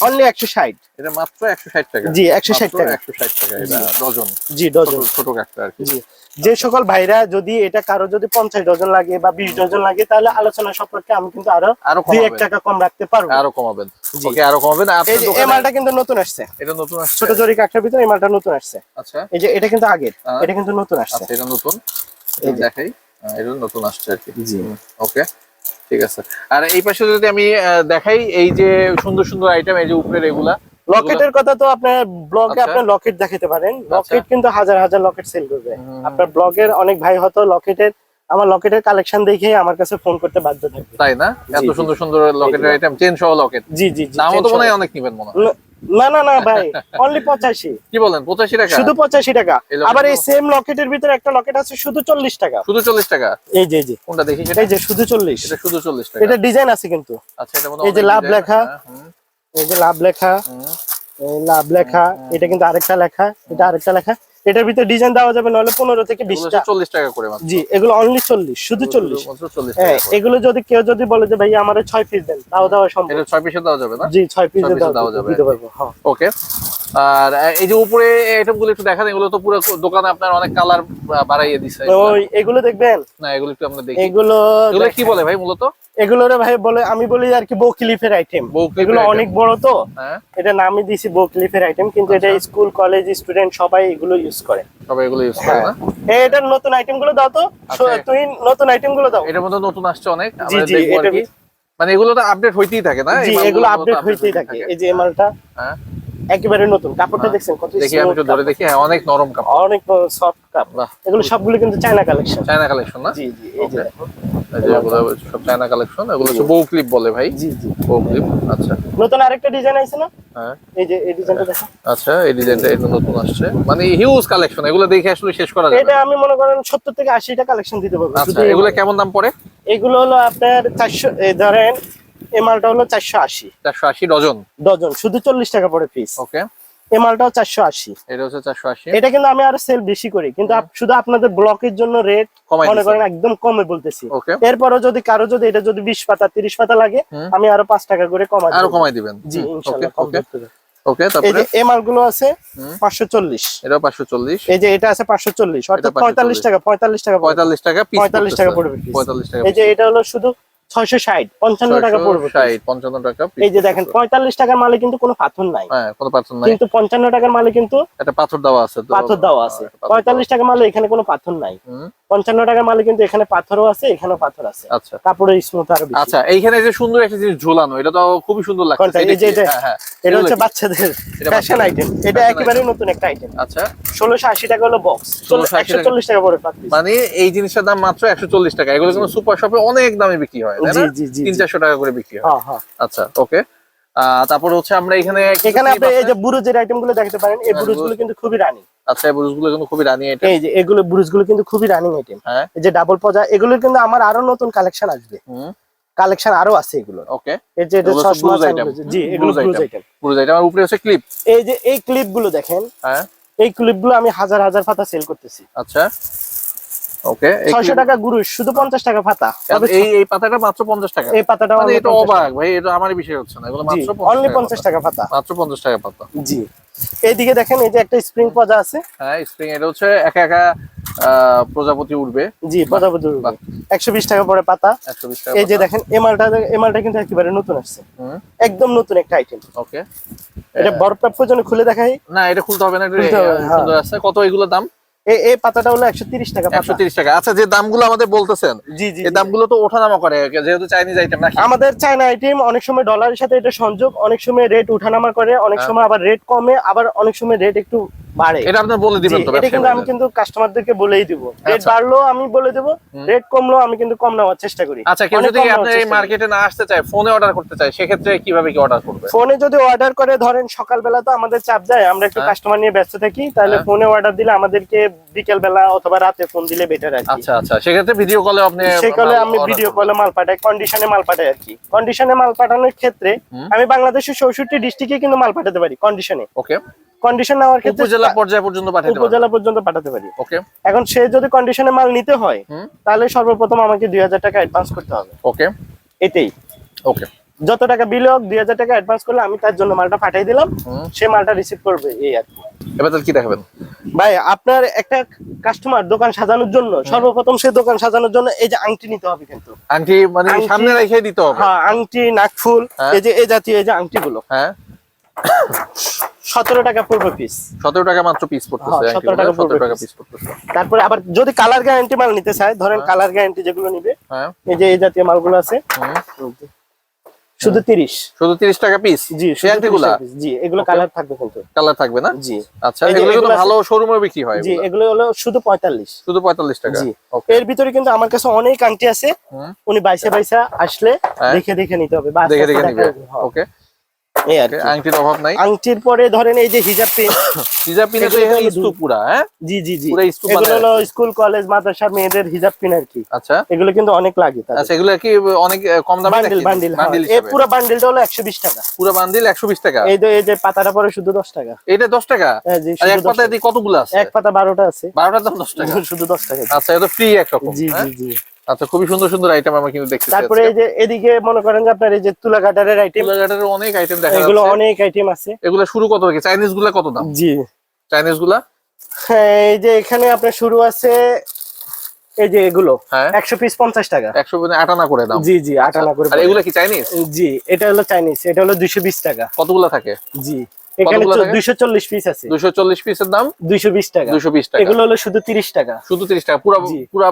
অনলি একশো ষাট। এটা মাত্র একশো ষাট টাকা। জি, 160 টাকা। একশো ষাট টাকা এটা ডজন। জি ডজন। ছোট কাঁকড়া আর কি। জি। যে সকল ভাইরা যদি এটা কারও যদি পঞ্চাশ ডজন লাগে বা বিশ ডজন লাগে তাহলে আলোচনা সম্পর্কে আমি কিন্তু আরও আরও দুই এক কমাবেন। টাকা কম রাখতে পারব। আরও কমাবেন। ওকে আরও কমাবেন। আপনার যে এই মালটা কিন্তু নতুন আসছে। এটা নতুন আসছে। ছোট জরি কাঠের ভিতরে এই মালটা নতুন আসছে। আচ্ছা। এই যে এটা কিন্তু আগের। এটা কিন্তু নতুন আসছে। আচ্ছা এটা নতুন। এই দেখাই। এটা নতুন আসছে আর কি। জি। ওকে। ঠিক আছে। আর এই পাশে যদি আমি দেখাই এই যে সুন্দর সুন্দর আইটেম এই যে উপরের এগুলা। লকেটের কথা তো আপনার ব্লগে আচ্ছা। আপনার লকেট দেখাতে পারেন। লকেট কিন্তু হাজার হাজার লকেট সেল করবে। আপনার ব্লগের অনেক ভাই হয়তো লকেটের আমার লকেটের কালেকশন দেখে আমার কাছে ফোন করতে বাধ্য থাকবে। তাই না? এত সুন্দর সুন্দর লকেটের আইটেম চেন সহ লকেট জি জি জি দামও তো মনে হয় অনেক নিবেন মনে হয়। না না না ভাই অনলি পঁচাশি। কি বলেন পঁচাশি টাকা? শুধু পঁচাশি টাকা। আবার এই সেম লকেটের ভিতরে একটা লকেট আছে শুধু চল্লিশ টাকা। শুধু চল্লিশ টাকা? এই যে যে। কোনটা দেখি এই যে শুধু চল্লিশ। এটা শুধু চল্লিশ টাকা। এটা ডিজাইন আছে কিন্তু। আচ্ছা এটা এই যে লাভ লেখা। হ্যাঁ, এই যে লাভ লেখা। এই লাভ লেখা। এটা কিন্তু আরেকটা লেখা। এটা আরেকটা লেখা। এটার ভিতরে ডিজাইন দেওয়া যাবে নাহলে পনেরো থেকে হচ্ছে চল্লিশ টাকা করে মাত্র। জি এগুলো অনলি চল্লিশ শুধু চল্লিশ। হ্যাঁ এগুলো যদি কেউ যদি বলে যে ভাই আমার ছয় পিস দেন তাও দেওয়া সম্ভব। এটা ছয় পিসে দেওয়া যাবে না? জি ছয় পিস দেওয়া যাবে। হ্যাঁ। ওকে। আর এই যে উপরে আইটেমগুলো একটু দেখান এগুলো তো পুরো দোকানে আপনার অনেক কালার বাড়াইয়ে দিছে। ওই এগুলো দেখবেন? না এগুলো একটু আমরা দেখি। এগুলো এগুলো কি বলে ভাই মূলত? এগুলোরে ভাই বলে আমি বলি আর কি বো ক্লিফের আইটেম এগুলো অনেক বড় তো হ্যাঁ। এটা নামই দিছি বো ক্লিফের আইটেম কিন্তু এটা আচ্ছা। স্কুল কলেজ স্টুডেন্ট সবাই এগুলো ইউজ করে। সবাই এগুলো ইউজ করে না? এই এটার নতুন আইটেমগুলো দাও তো। আচ্ছা। তুই নতুন আইটেমগুলো দাও। এটার মধ্যে নতুন আসছে অনেক। আমরা জি, আর কি। মানে এগুলো তো আপডেট হইতেই থাকে না? জি এগুলো আপডেট হইতেই থাকে। এই যে এই মালটা হ্যাঁ। একেবারে নতুন। কাপড়টা হ্যাঁ। দেখছেন কত দেখি আমি একটু ধরে দেখি। হ্যাঁ অনেক নরম কাপড়। অনেক সফট কাপড়। এগুলো সবগুলো কিন্তু চায়না কালেকশন চায়না কালেকশন না? জি জি এই যে Okay. দেখো। এই যে এগুলো সব চায়না কালেকশন এগুলো হচ্ছে বউ ক্লিপ বলে ভাই। জি জি। বউ ক্লিপ আচ্ছা। নতুন আরেকটা ডিজাইন আছে না? হ্যাঁ। এই যে এই ডিজাইনটা দেখো। আচ্ছা এই ডিজাইনটা এটা নতুন আসছে। মানে হিউজ কালেকশন এগুলো দেখে আসলে শেষ করা যাবে। এটা আমি মনে করেন সত্তর থেকে আশিটা কালেকশন দিতে পারব। আচ্ছা এগুলো কেমন দাম পড়ে? এগুলো হলো আপনার চারশো এই ধরেন এই মালটা হলো চারশো আশি। চারশো আশি ডজন। ডজন শুধু চল্লিশ টাকা পড়ে পিস ওকে এই মালটাও চারশো আশি। এটা হচ্ছে চারশো আশি। এটা কিন্তু আমি আরও সেল বেশি করি কিন্তু শুধু আপনাদের ব্লকের জন্য রেট মনে করেন একদম কমে বলতেছি। এরপরও যদি কারও যদি এটা যদি বিশ পাতা তিরিশ পাতা লাগে আমি আরও পাঁচ টাকা করে কমাই আরও কমাই দিবেন। জি ইনশাল্লাহ কম ওকে এই তারপরে? এই মালগুলো আছে হুম। পাঁচশো চল্লিশ। এটাও পাঁচশো চল্লিশ। এই যে এটা আছে পাঁচশো চল্লিশ অর্থাৎ 540 পঁয়তাল্লিশ টাকা পঁয়তাল্লিশ টাকা পড়বে। পঁয়তাল্লিশ টাকা পিস 45 টাকা পড়বে। piece। পঁয়তাল্লিশ টাকা এই যে এটা হলো শুধু ছয়শো ষাট পঞ্চান্ন টাকা পড়বে পঞ্চান্ন টাকা এই যে দেখেন পঁয়তাল্লিশ টাকার মালে কিন্তু কোনো পাথর নাই। হ্যাঁ কোনো পাথর নাই। কিন্তু পঞ্চান্ন টাকার মালে কিন্তু একটা পাথর দেওয়া আছে পাথর দেওয়া আছে। পঁয়তাল্লিশ টাকার মালে এখানে কোনো পাথর নাই। পঞ্চান্ন টাকার মালে কিন্তু এখানে পাথরও আছে এখানেও পাথর আছে। আচ্ছা। কাপড়ের স্মুথ আরও আচ্ছা এইখানে যে সুন্দর একটা জিনিস ঝোলানো এটা তো খুবই সুন্দর লাগছে। এটা? হ্যাঁ হ্যাঁ। এটা হচ্ছে বাচ্চাদের এটা ফ্যাশন আইটেম এটা একেবারে নতুন একটা আইটেম আচ্ছা। ষোলোশো আশি টাকা হলো বক্স 1680 একশো চল্লিশ টাকা পড়ে মানে এই জিনিসটার দাম মাত্র একশো চল্লিশ টাকা। এগুলো কিন্তু সুপার শপে অনেক দামে বিক্রি হয় তিন। চারশো টাকা করে বিক্রি হয়। হ্যাঁ হ্যাঁ। আচ্ছা ওকে। তারপর হচ্ছে আমরা এখানে এখানে আপনি এই যে বুরুজের আইটেমগুলো দেখতে পারেন এই হ্যাঁ, বুরুজ। গুলো কিন্তু খুবই রানিং আচ্ছা এই বুরুজগুলো কিন্তু খুবই রানি এটা এই যে এগুলো বুরুজগুলো কিন্তু খুবই রানিং আইটেম হ্যাঁ। এই যে ডাবল পজা এগুলোর কিন্তু আমার আরও নতুন কালেকশন আসবে। কালেকশন আরও আছে এগুলো ওকে এই যে এটা চশমা sunglasses, জি এগুলো ব্লুজ আইটেম বুরুজ এটা আমার উপরে হচ্ছে ক্লিপ এই যে এই ক্লিপগুলো দেখেন হ্যাঁ। এই ক্লিপগুলো আমি হাজার হাজার পাতা সেল করতেছি। আচ্ছা। ওকে ছয়শো টাকা গুরুশ শুধু পঞ্চাশ টাকা পাতা এই এই পাতাটা মাত্র পঞ্চাশ টাকা। এই পাতাটা মানে এটা অবাক ভাই এটা আমারই বিষয় হচ্ছে না এগুলো মাত্র অনলি 50 টাকা পাতা মাত্র পঞ্চাশ টাকা পাতা। জি এইদিকে দেখেন এই যে একটা স্প্রিং পজা আছে। হ্যাঁ স্প্রিং এটা হচ্ছে একা একা প্রজাপতি উঠবে জি প্রজাপতি। একশো বিশ টাকা পরে পাতা। একশো বিশ টাকা এই যে দেখেন এমালটা এমালটা কিন্তু একেবারে নতুন আসছে। একদম নতুন একটা আইটেম ওকে। এটা বরফটা পর্যন্ত খুলে দেখাই। না এটা খুলতে হবে না এটা হ্যাঁ। সুন্দর আছে। কত এগুলো দাম? এই এই পাতাটা হলো একশো তিরিশ টাকা একশো তিরিশ টাকা আচ্ছা যে দামগুলো আমাদের বলতেছেন জি জি এই জি। দামগুলো তো ওঠানামা করে যেহেতু চাইনিজ আইটেম আমাদের আইটেম অনেক সময় ডলারের সাথে এটা সংযোগ অনেক সময় রেট করে অনেক হ্যাঁ। সময় আবার রেট কমে আবার অনেক সময় রেট একটু বাড়ে। এটা আপনি বলে দিবেন তো এটা কিন্তু আমি কিন্তু কাস্টমারদেরকে বলেই দিব। রেট আচ্ছা। বাড়লেও আমি বলে দেবো। রেট কমলেও আমি কিন্তু কম নেওয়ার চেষ্টা করি। আচ্ছা কেউ যদি আপনার এই মার্কেটে না আসতে চায় ফোনে অর্ডার করতে চায় সেক্ষেত্রে কীভাবে কি অর্ডার করবে? ফোনে যদি অর্ডার করে ধরেন সকালবেলা তো আমাদের চাপ যায় আমরা একটু হ্যাঁ। কাস্টমার নিয়ে ব্যস্ত থাকি তাহলে হ্যাঁ। ফোনে অর্ডার দিলে আমাদেরকে বিকেল বেলা অথবা রাতে ফোন দিলে বেটার আর আচ্ছা আচ্ছা সেক্ষেত্রে ভিডিও কলে আপনি সেকালে আমি ভিডিও কলে মাল পাঠাই কন্ডিশনে মাল পাঠাই আর কি। কন্ডিশনে মাল পাঠানোর ক্ষেত্রে আমি বাংলাদেশের চৌষট্টি ডিস্ট্রিক্টে কিন্তু মাল পাঠাতে পারি কন্ডিশনে ওকে কন্ডিশন নেওয়ার ক্ষেত্রে উপজেলা পর্যায়ে পর্যন্ত পাঠাতে উপজেলা পর্যন্ত পাঠাতে পারি। ওকে। এখন সে যদি কন্ডিশনে মাল নিতে হয় তাহলে সর্বপ্রথম আমাকে দুই হাজার টাকা অ্যাডভান্স করতে হবে। ওকে। এতেই। ওকে। যত টাকা বিল হোক দুই হাজার টাকা অ্যাডভান্স করলে আমি তার জন্য মালটা পাঠিয়ে দিলাম। সে মালটা রিসিভ করবে এই আর কি। এবার তাহলে কি দেখাবেন? ভাই আপনার একটা কাস্টমার দোকান সাজানোর জন্য সর্বপ্রথম সে দোকান সাজানোর জন্য এই যে আংটি নিতে হবে কিন্তু। আংটি মানে সামনে রেখে দিতে হবে। হ্যাঁ আংটি নাকফুল হ্যাঁ। এই যে এই জাতীয় এই যে আংটিগুলো। হ্যাঁ। সতেরো টাকা পড়বে পিস সতেরো টাকা মাত্র পিস পড়তেছে হ্যাঁ, 17 টাকা সতেরো টাকা পিস পড়তেছে। তারপরে আবার যদি কালার গ্যারান্টি মাল নিতে চায় ধরেন। কালার গ্যারান্টি যেগুলো নিবে হ্যাঁ। এই যে এই জাতীয় মালগুলো আছে শুধু তিরিশ। শুধু তিরিশ টাকা পিস জি 30 জি এগুলো কালার থাকবে কিন্তু। কালার থাকবে না? জি। আচ্ছা এগুলো কিন্তু ভালো শোরুমে বিক্রি হয় জি এগুলো। হলো শুধু পঁয়তাল্লিশ। শুধু পঁয়তাল্লিশ টাকা? জি। এর ভিতরে কিন্তু আমার কাছে অনেক আংটি আছে উনি বাইসা বাইসা আসলে হ্যাঁ। দেখে দেখে নিতে হবে বা দেখে দেখে নিবে। ওকে এই আর আংটির অভাব নাই? আংটির পরে ধরেন এই যে হিজাব পিন [laughs] হিজাব পিনে তো এখানে পুরা হ্যাঁ? জি জি জি। পুরো এগুলো হলো স্কুল কলেজ মাদ্রাসা মেয়েদের হিজাব পিন আর কি। আচ্ছা। এগুলো কিন্তু অনেক লাগে আচ্ছা এগুলো কি অনেক কম দামে বান্ডিল বান্ডিল বান্ডিল এই পুরো বান্ডিলটা হলো একশো বিশ টাকা। পুরো বান্ডিল একশো বিশ টাকা? এই যে এই যে পাতাটা পরে শুধু দশ টাকা। এটা দশ টাকা? হ্যাঁ, জি, আর এক 10 পাতায় কতগুলো আছে? এক পাতা বারোটা আছে। বারোটার দাম দশ টাকা। [laughs] শুধু দশ টাকা। আচ্ছা এটা ফ্রি একরকম জি হ্যাঁ? জি জি। আচ্ছা খুবই সুন্দর সুন্দর আইটেম আমরা কিন্তু তারপরে এই যে এদিকে মনে করেন যে আপনার এই যে তুলা কাটারের আইটেম অনেক আইটেম দেখা এগুলো অনেক আইটেম আছে। এগুলো শুরু কত থেকে? চাইনিজগুলা কত দাম? জি। চাইনিজগুলা হ্যাঁ এই যে এখানে আপনার শুরু আছে এই যে এগুলো হ্যাঁ। একশো পিস পঞ্চাশ টাকা। একশো আটানা করে দাম। জি জি আটানা করে আর এগুলো কি চাইনিজ জি এটা হলো চাইনিজ এটা হলো দুইশো বিশ টাকা। কতগুলা থাকে? জি। এখানে কতগুলো থাকে? দুইশো চল্লিশ পিস আছে। দুশো চল্লিশ পিসের দাম? দুইশো বিশ টাকা। দুশো বিশ টাকা। এগুলো হলো শুধু তিরিশ টাকা। শুধু তিরিশ টাকা পুরো পুরো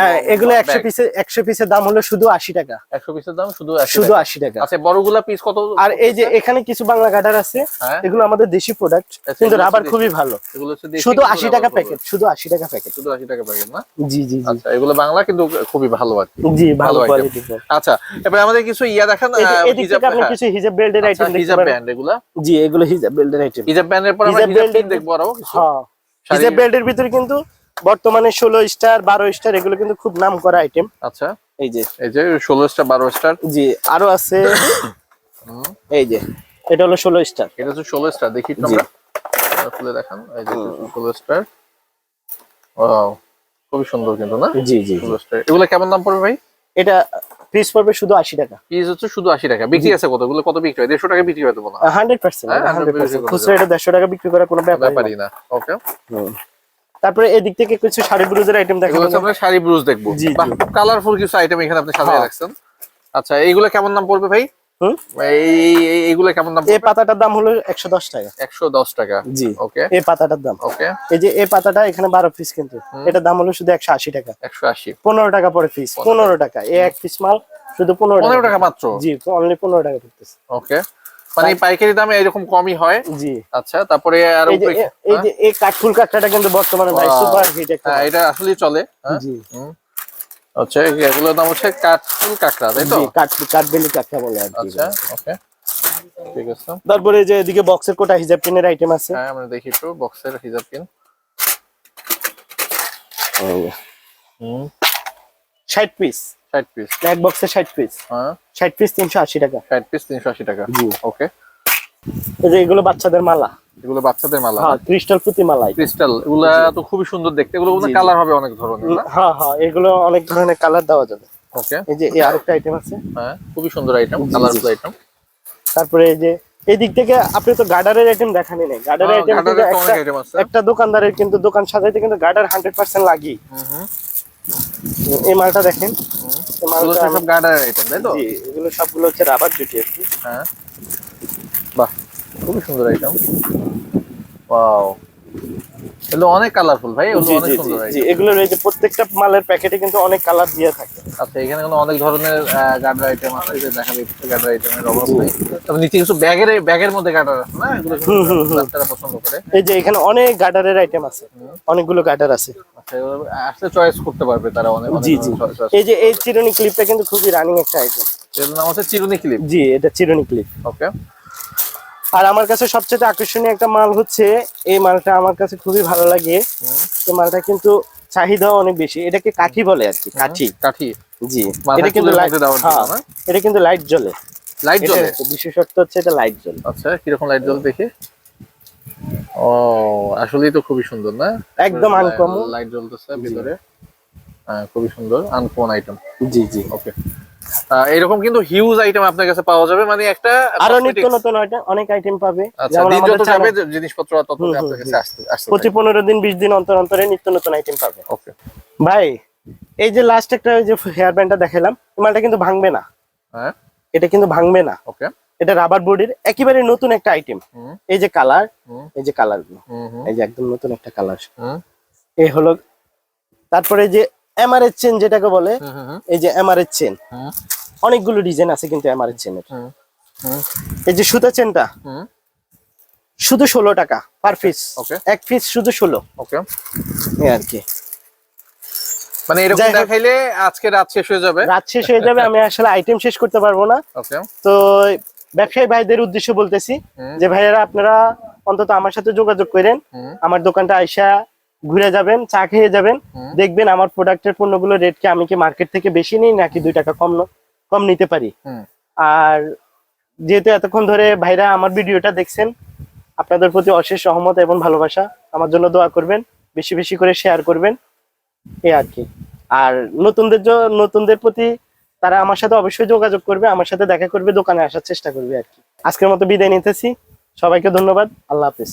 হ্যাঁ এগুলো একশো পিসে একশো পিসের দাম হলো শুধু আশি টাকা। একশো পিসের দাম শুধু 80 শুধু টাকা। আশি টাকা। আচ্ছা বড়গুলা পিস কত? আর এই যে এখানে কিছু বাংলা কাটার আছে হ্যাঁ। এগুলো আমাদের দেশি প্রোডাক্ট আচ্ছা, কিন্তু রাবার খুবই ভালো। এগুলো শুধু কিন্তু আশি rubber টাকা প্যাকেট শুধু আশি টাকা প্যাকেট শুধু আশি টাকা প্যাকেট না? জি জি আচ্ছা এগুলো বাংলা কিন্তু খুবই ভালো আর কি। জি ভালো কোয়ালিটি আচ্ছা এবার আমাদের কিছু ইয়া দেখান হিজাব আপনি। কিছু হিজাব বেল্টের আচ্ছা, আইটেম দেখতে হিজাব ব্যান্ড এগুলা। জি এগুলো হিজাব বেল্টের আইটেম হিজাব ব্যান্ডের পর হিজাব হিজাব band পিন এর- দেখব আরও হ্যাঁ হিজাব বেল্টের ভিতরে কিন্তু বর্তমানে ষোলো স্টার বারো স্টার এগুলো কিন্তু খুব নাম করা আইটেম আচ্ছা। এই যে। এই যে ষোলো স্টার বারো স্টার। জি আরও আছে। [coughs] এই যে এটা হলো ষোলো স্টার। এটা হচ্ছে ষোলো স্টার দেখি খুলে দেখান। এই যে ষোলো স্টার। খুবই সুন্দর কিন্তু না? জি জি। ষোলো স্টার। এগুলো কেমন দাম পড়বে ভাই? এটা পিস পড়বে শুধু আশি টাকা। পিস হচ্ছে শুধু আশি টাকা। বিক্রি আছে কতগুলো? কত বিক্রি হয়? দেড়শো টাকা বিক্রি হয় তো হ্যাঁ, হান্ড্রেড 100% খুচরা এটা দেড়শো টাকা বিক্রি করা কোনো ব্যাপারই না। ওকে তারপরে এদিক থেকে কিছু শাড়ি ব্লুজের আইটেম দেখা এগুলো হচ্ছে আমরা শাড়ি ব্রুজ দেখব। কালারফুল কিছু আইটেম এখানে আপনি সাজিয়ে হ্যাঁ। রাখছেন। আচ্ছা এইগুলো কেমন দাম পড়বে ভাই? এইগুলো কেমন দাম এই পাতাটার দাম হলো একশো দশ টাকা। একশো দশ টাকা। জি। ওকে। এই পাতাটার দাম। ওকে। এই যে এই পাতাটা এখানে বারো পিস কিন্তু। এটার দাম হলো শুধু একশো আশি টাকা। একশো আশি। পনেরো টাকা পরে পিস পনেরো টাকা। এই এক পিস মাল শুধু পনেরো পনেরো টাকা মাত্র? জি অনলি পনেরো টাকা পড়তেছে। ওকে। মানে পাইকারি দামে এরকম কমই হয়? জি। আচ্ছা তারপরে আর এই যে এই কাঠফুল কিন্তু বর্তমানে ভাই সুপার হিট একটা হ্যাঁ এটা আসলে চলে। হ্যাঁ? জি। আচ্ছা এগুলোর নাম হচ্ছে কাঠফুল কাঁকড়া তাই তো? কাঠ কাঠবেলি কাঁকড়া বলে আর আচ্ছা ওকে। ঠিক আছে। তারপরে এই যে এদিকে বক্সের কোটা হিজাব পিনের আইটেম আছে? হ্যাঁ আমরা দেখি একটু বক্সের হিজাব পিন হুম। ষাট পিস ষাট পিস এক বক্সে পিস হ্যাঁ। ষাট পিস তিনশো আশি টাকা। ষাট পিস তিনশো আশি টাকা। জি। ওকে। এই যে এগুলো বাচ্চাদের মালা। এগুলো বাচ্চাদের মালা। হ্যাঁ ক্রিস্টাল পুঁতি মালা ক্রিস্টাল এগুলা তো খুবই সুন্দর দেখতে। এগুলো জি। কালার হবে অনেক ধরনের হ্যাঁ হ্যাঁ এগুলো অনেক ধরনের কালার দেওয়া যাবে। ওকে এই যে এই আরেকটা আইটেম আছে। হ্যাঁ খুবই সুন্দর আইটেম কালারফুল আইটেম তারপরে এই যে এই দিক থেকে আপনি তো গার্ডারের আইটেম দেখানি নাই। গার্ডারের আইটেম অনেক আইটেম একটা দোকানদারের কিন্তু দোকান সাজাইতে কিন্তু গার্ডার হান্ড্রেড পার্সেন্ট লাগি। হুম হুম। এই মালটা দেখেন। এই মালটা সব গার্ডারের আইটেম তাই তো? জি এগুলো সবগুলো হচ্ছে রাবার জুটি কি। হ্যাঁ। বাহ খুবই সুন্দর আইটেম ওয়াও এগুলো অনেক কালারফুল ভাই এগুলো অনেক সুন্দর জি। প্রত্যেকটা মালের প্যাকেটে কিন্তু অনেক কালার দিয়ে থাকে। আচ্ছা এখানে কিন্তু অনেক ধরনের গার্ডার আইটেম আছে যে দেখা যাচ্ছে গার্ডার আইটেমের অভাব নেই। তবে নিচে কিছু ব্যাগের ব্যাগের মধ্যে গার্ডার আছে না? এগুলো পছন্দ করে। এই যে এখানে অনেক গার্ডারের আইটেম আছে। অনেকগুলো গার্ডার আছে। আচ্ছা আসলে চয়েস করতে পারবে তারা অনেক অনেক জি জি। এই যে এই চিরুনি ক্লিপটা কিন্তু খুবই রানিং একটা আইটেম এর নাম হচ্ছে চিরুনি ক্লিপ জি এটা চিরুনি ক্লিপ ওকে আর আমার কাছে সবচেয়ে আকর্ষণীয় একটা মাল হচ্ছে এই মালটা আমার কাছে খুবই ভালো লাগে। এই মালটা কিন্তু চাহিদা অনেক বেশি। এটাকে কাঠি বলে আর কি। কাঠি কাঠি। জি। এটা কিন্তু হ্যাঁ? এটা কিন্তু লাইট জ্বলে। লাইট জ্বলে? বিশেষত্ব হচ্ছে এটা লাইট জ্বলে। আচ্ছা কীরকম লাইট জ্বলে দেখি? ও আসলেই তো খুবই সুন্দর না? একদম আনকমন। লাইট জ্বলতেছে ভিতরে। খুবই সুন্দর আনকমন আইটেম জি জি। ওকে এরকম কিন্তু হিউজ আইটেম আপনার কাছে পাওয়া যাবে। মানে একটা আরও নিত্য নতুন অনেক আইটেম পাবে। আচ্ছা দিন যত যাবে জিনিসপত্র তত হুম, হুম, আপনার কাছে আসতে আসতে প্রতি পনেরো দিন বিশ দিন অন্তর অন্তরে নিত্য নতুন আইটেম পাবে। ওকে ভাই এই যে লাস্ট একটা ওই যে হেয়ার ব্যান্ডটা দেখালাম মালটা কিন্তু ভাঙবে না। হ্যাঁ। এটা কিন্তু ভাঙবে না। ওকে এটা রাবার বডির একেবারে নতুন একটা আইটেম এই যে কালার এই যে কালারগুলো। এই যে একদম নতুন একটা কালার এই হলো তারপরে যে এমআরএস চেন যেটাকে বলে এই যে এমআরএস চেন অনেকগুলো ডিজাইন আছে কিন্তু এমআরএস চেনের এই যে সুতা চেনটা শুধু ষোলো টাকা পার পিস এক পিস শুধু ষোলো। ওকে আর কি। মানে এরকম দেখাইলে আজকে রাত শেষ হয়ে যাবে? রাত শেষ হয়ে যাবে আমি আসলে আইটেম শেষ করতে পারব না। তো ব্যবসায়ী ভাইদের উদ্দেশ্য বলতেছি যে ভাইয়েরা আপনারা অন্তত আমার সাথে যোগাযোগ করেন। আমার দোকানটা আইসা ঘুরে যাবেন চা খেয়ে যাবেন দেখবেন আমার প্রোডাক্টের পণ্যগুলো রেট কি আমি কি মার্কেট থেকে বেশি নিই নাকি দুই টাকা কম কম নিতে পারি। আর যেহেতু এতক্ষণ ধরে ভাইরা আমার ভিডিওটা দেখছেন আপনাদের প্রতি অশেষ সহমত এবং ভালোবাসা আমার জন্য দোয়া করবেন বেশি বেশি করে শেয়ার করবেন এই আর কি। আর নতুনদের নতুনদের প্রতি তারা আমার সাথে অবশ্যই যোগাযোগ করবে আমার সাথে দেখা করবে দোকানে আসার চেষ্টা করবে আর কি। আজকের মতো বিদায় নিতেছি সবাইকে ধন্যবাদ আল্লাহ হাফিজ।